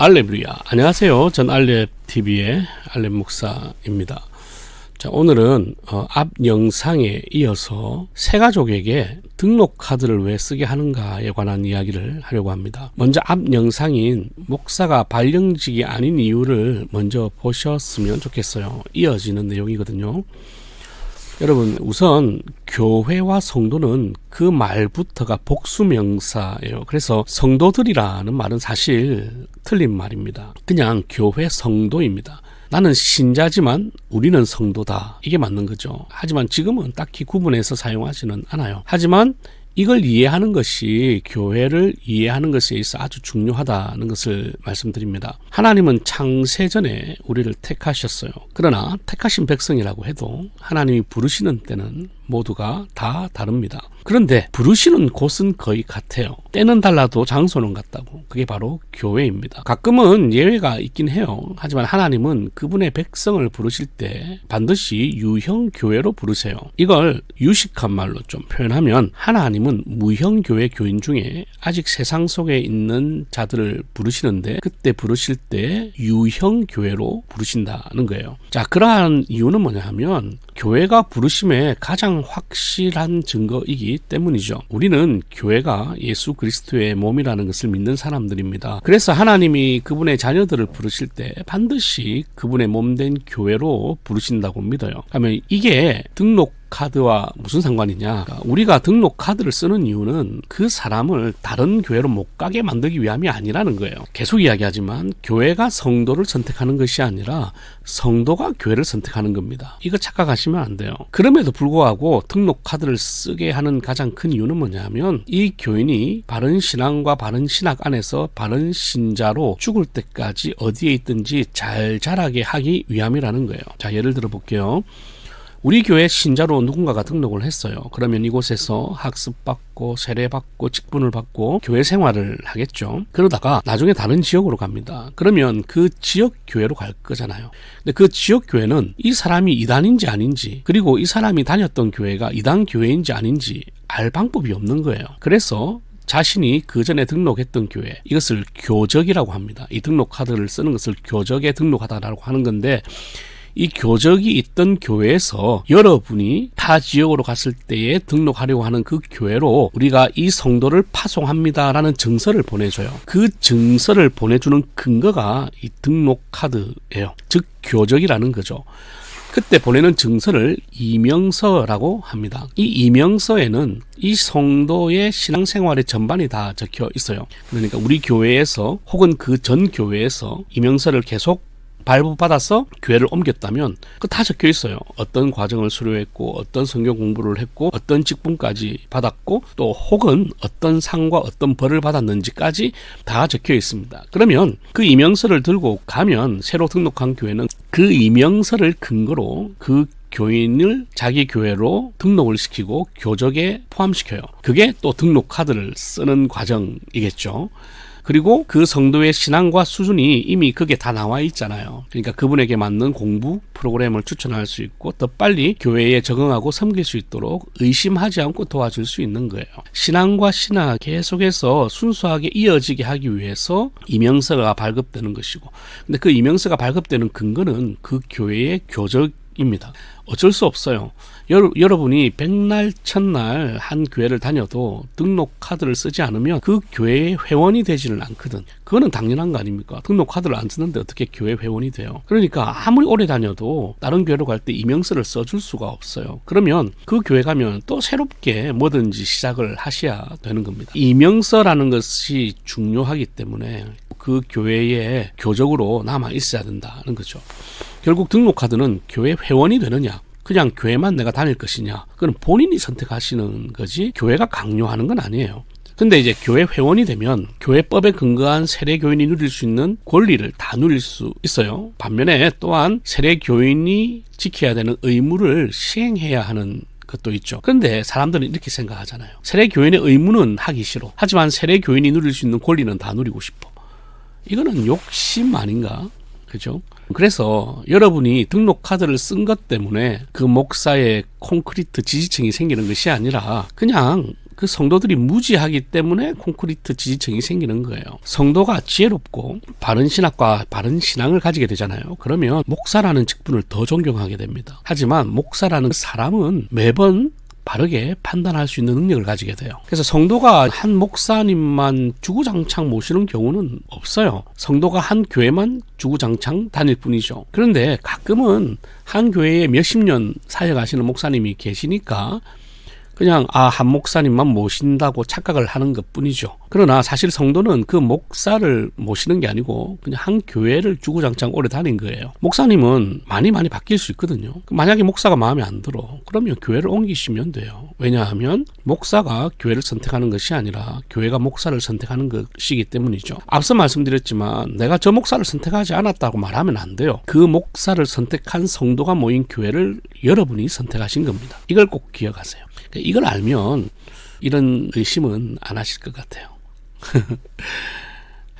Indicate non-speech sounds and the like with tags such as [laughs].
알렙루야. 안녕하세요. 전 알렙TV의 알렙 목사입니다. 자, 오늘은 어, 앞 영상에 이어서 새 가족에게 등록 카드를 왜 쓰게 하는가에 관한 이야기를 하려고 합니다. 먼저 앞 영상인 목사가 발령직이 아닌 이유를 먼저 보셨으면 좋겠어요. 이어지는 내용이거든요. 여러분 우선 교회와 성도는 그 말부터가 복수명사예요. 그래서 성도들이라는 말은 사실 틀린 말입니다. 그냥 교회 성도입니다. 나는 신자지만 우리는 성도다. 이게 맞는 거죠. 하지만 지금은 딱히 구분해서 사용하지는 않아요. 하지만 이걸 이해하는 것이 교회를 이해하는 것에 있어 아주 중요하다는 것을 말씀드립니다. 하나님은 창세전에 우리를 택하셨어요. 그러나 택하신 백성이라고 해도 하나님이 부르시는 때는 모두가 다 다릅니다. 그런데 부르시는 곳은 거의 같아요. 때는 달라도 장소는 같다고. 그게 바로 교회입니다. 가끔은 예외가 있긴 해요. 하지만 하나님은 그분의 백성을 부르실 때 반드시 유형 교회로 부르세요. 이걸 유식한 말로 좀 표현하면 하나님은 무형 교회 교인 중에 아직 세상 속에 있는 자들을 부르시는데 그때 부르실 때 유형 교회로 부르신다는 거예요. 자, 그러한 이유는 뭐냐 하면 교회가 부르심에 가장 확실한 증거이기 때문이죠. 우리는 교회가 예수 그리스도의 몸이라는 것을 믿는 사람들입니다. 그래서 하나님이 그분의 자녀들을 부르실 때 반드시 그분의 몸 된 교회로 부르신다고 믿어요. 그러면 이게 등록 카드와 무슨 상관이냐? 그러니까 우리가 등록 카드를 쓰는 이유는 그 사람을 다른 교회로 못 가게 만들기 위함이 아니라는 거예요. 계속 이야기하지만 교회가 성도를 선택하는 것이 아니라 성도가 교회를 선택하는 겁니다. 이거 착각하시면 안 돼요. 그럼에도 불구하고 등록 카드를 쓰게 하는 가장 큰 이유는 뭐냐면 이 교인이 바른 신앙과 바른 신학 안에서 바른 신자로 죽을 때까지 어디에 있든지 잘 자라게 하기 위함이라는 거예요. 자, 예를 들어 볼게요. 우리 교회 신자로 누군가가 등록을 했어요. 그러면 이곳에서 학습받고 세례받고 직분을 받고 교회 생활을 하겠죠. 그러다가 나중에 다른 지역으로 갑니다. 그러면 그 지역 교회로 갈 거잖아요. 근데 그 지역 교회는 이 사람이 이단인지 아닌지 그리고 이 사람이 다녔던 교회가 이단 교회인지 아닌지 알 방법이 없는 거예요. 그래서 자신이 그 전에 등록했던 교회 이것을 교적이라고 합니다. 이 등록 카드를 쓰는 것을 교적에 등록하다라고 하는 건데 이 교적이 있던 교회에서 여러분이 타 지역으로 갔을 때에 등록하려고 하는 그 교회로 우리가 이 성도를 파송합니다라는 증서를 보내줘요. 그 증서를 보내주는 근거가 이 등록 카드예요. 즉 교적이라는 거죠. 그때 보내는 증서를 이명서라고 합니다. 이 이명서에는 이 성도의 신앙생활의 전반이 다 적혀 있어요. 그러니까 우리 교회에서 혹은 그 전 교회에서 이명서를 계속 발부받아서 교회를 옮겼다면 그 다 적혀 있어요. 어떤 과정을 수료했고 어떤 성경 공부를 했고 어떤 직분까지 받았고 또 혹은 어떤 상과 어떤 벌을 받았는지까지 다 적혀 있습니다. 그러면 그 이명서를 들고 가면 새로 등록한 교회는 그 이명서를 근거로 그 교인을 자기 교회로 등록을 시키고 교적에 포함시켜요. 그게 또 등록 카드를 쓰는 과정이겠죠. 그리고 그 성도의 신앙과 수준이 이미 그게 다 나와 있잖아요. 그러니까 그분에게 맞는 공부 프로그램을 추천할 수 있고 더 빨리 교회에 적응하고 섬길 수 있도록 의심하지 않고 도와줄 수 있는 거예요. 신앙과 신학 계속해서 순수하게 이어지게 하기 위해서 이명서가 발급되는 것이고 근데 그 이명서가 발급되는 근거는 그 교회의 교적 입니다. 어쩔 수 없어요. 여러, 여러분이 백날 첫날 한 교회를 다녀도 등록 카드를 쓰지 않으면 그 교회의 회원이 되지는 않거든. 그거는 당연한 거 아닙니까? 등록 카드를 안 쓰는데 어떻게 교회 회원이 돼요? 그러니까 아무리 오래 다녀도 다른 교회로 갈 때 이명서를 써줄 수가 없어요. 그러면 그 교회 가면 또 새롭게 뭐든지 시작을 하셔야 되는 겁니다. 이명서라는 것이 중요하기 때문에 그 교회에 교적으로 남아 있어야 된다는 거죠. 결국 등록 카드는 교회 회원이 되느냐 그냥 교회만 내가 다닐 것이냐 그건 본인이 선택하시는 거지 교회가 강요하는 건 아니에요. 근데 이제 교회 회원이 되면 교회법에 근거한 세례 교인이 누릴 수 있는 권리를 다 누릴 수 있어요. 반면에 또한 세례 교인이 지켜야 되는 의무를 시행해야 하는 것도 있죠. 그런데 사람들은 이렇게 생각하잖아요. 세례 교인의 의무는 하기 싫어. 하지만 세례 교인이 누릴 수 있는 권리는 다 누리고 싶어. 이거는 욕심 아닌가? 그죠? 그래서 여러분이 등록 카드를 쓴 것 때문에 그 목사의 콘크리트 지지층이 생기는 것이 아니라 그냥 그 성도들이 무지하기 때문에 콘크리트 지지층이 생기는 거예요. 성도가 지혜롭고 바른 신학과 바른 신앙을 가지게 되잖아요. 그러면 목사라는 직분을 더 존경하게 됩니다. 하지만 목사라는 사람은 매번 바르게 판단할 수 있는 능력을 가지게 돼요. 그래서 성도가 한 목사님만 주구장창 모시는 경우는 없어요. 성도가 한 교회만 주구장창 다닐 뿐이죠. 그런데 가끔은 한 교회에 몇십 년 사역하시는 목사님이 계시니까 그냥 아 한 목사님만 모신다고 착각을 하는 것 뿐이죠. 그러나 사실 성도는 그 목사를 모시는 게 아니고 그냥 한 교회를 주구장창 오래 다닌 거예요. 목사님은 많이 많이 바뀔 수 있거든요. 만약에 목사가 마음에 안 들어 그러면 교회를 옮기시면 돼요. 왜냐하면 목사가 교회를 선택하는 것이 아니라 교회가 목사를 선택하는 것이기 때문이죠. 앞서 말씀드렸지만 내가 저 목사를 선택하지 않았다고 말하면 안 돼요. 그 목사를 선택한 성도가 모인 교회를 여러분이 선택하신 겁니다. 이걸 꼭 기억하세요. 이걸 알면 이런 의심은 안 하실 것 같아요. [laughs]